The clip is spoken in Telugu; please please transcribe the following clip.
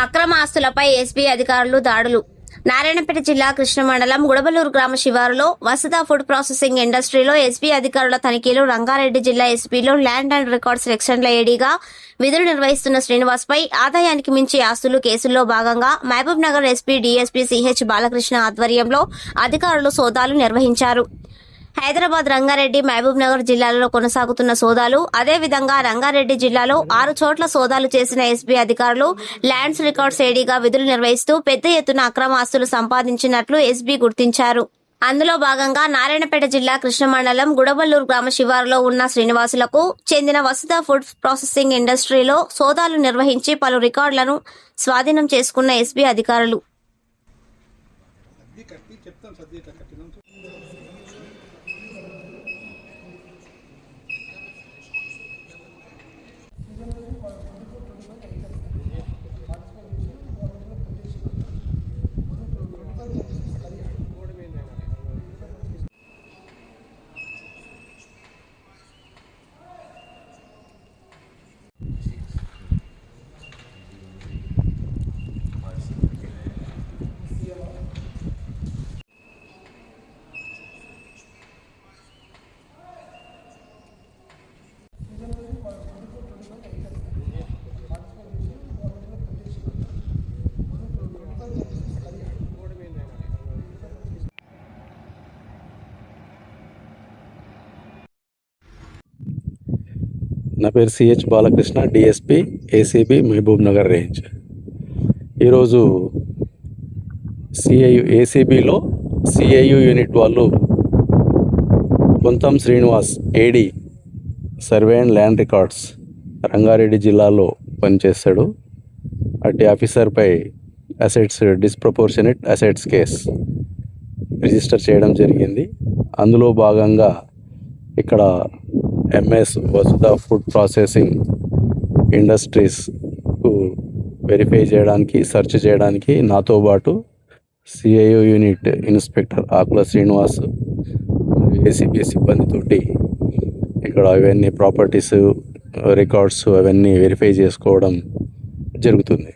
అక్రమ ఆస్తులపై ఎస్బీ అధికారులు దాడులు. నారాయణపేట జిల్లా కృష్ణ మండలం గుడబలూరు గ్రామ శివారులో వసత ఫుడ్ ప్రాసెసింగ్ ఇండస్ట్రీలో ఎస్బీ అధికారుల తనిఖీలు రంగారెడ్డి జిల్లా ఎస్పీలో ల్యాండ్ అండ్ రికార్డ్స్ సెక్షన్ల ఏడీగా విధులు నిర్వహిస్తున్న శ్రీనివాస్పై ఆదాయానికి మించి ఆస్తులు కేసుల్లో భాగంగా Mahabubnagar SP DSP CH Balakrishna ఆధ్వర్యంలో అధికారులు సోదాలు నిర్వహించారు. హైదరాబాద్ రంగారెడ్డి మహబూబ్ నగర్ జిల్లాలలో కొనసాగుతున్న సోదాలు అదేవిధంగా రంగారెడ్డి జిల్లాలో ఆరు చోట్ల సోదాలు చేసిన ఎస్బీ అధికారులు ల్యాండ్స్ రికార్డ్స్ ఏడీగా విధులు నిర్వహిస్తూ పెద్ద ఎత్తున అక్రమ ఆస్తులు సంపాదించినట్లు ఎస్బీ గుర్తించారు. అందులో భాగంగా నారాయణపేట జిల్లా కృష్ణ మండలం గుడబల్లూరు గ్రామ శివారులో ఉన్న శ్రీనివాసులకు చెందిన వసుధ ఫుడ్ ప్రాసెసింగ్ ఇండస్ట్రీలో సోదాలు నిర్వహించి పలు రికార్డులను స్వాధీనం చేసుకున్న ఎస్బీ అధికారులు. నా పేరు CH Balakrishna DSP ACB Mahabubnagar range. ఈరోజు సిఐయు ఏసీబీలో సిఐయు యూనిట్ వాళ్ళు Kontham Srinivas AD survey and land records Rangareddy జిల్లాలో పనిచేస్తాడు. అట్టి ఆఫీసర్పై assets disproportionate assets case register చేయడం జరిగింది. అందులో భాగంగా ఇక్కడ ఎంఎస్ వసుధ ఫుడ్ ప్రాసెసింగ్ ఇండస్ట్రీస్కు వెరిఫై చేయడానికి సెర్చ్ చేయడానికి నాతో పాటు CIO unit inspector Akula Srinivas ACB సిబ్బందితోటి ఇక్కడ అవన్నీ ప్రాపర్టీస్ రికార్డ్స్ అవన్నీ వెరిఫై చేసుకోవడం జరుగుతుంది.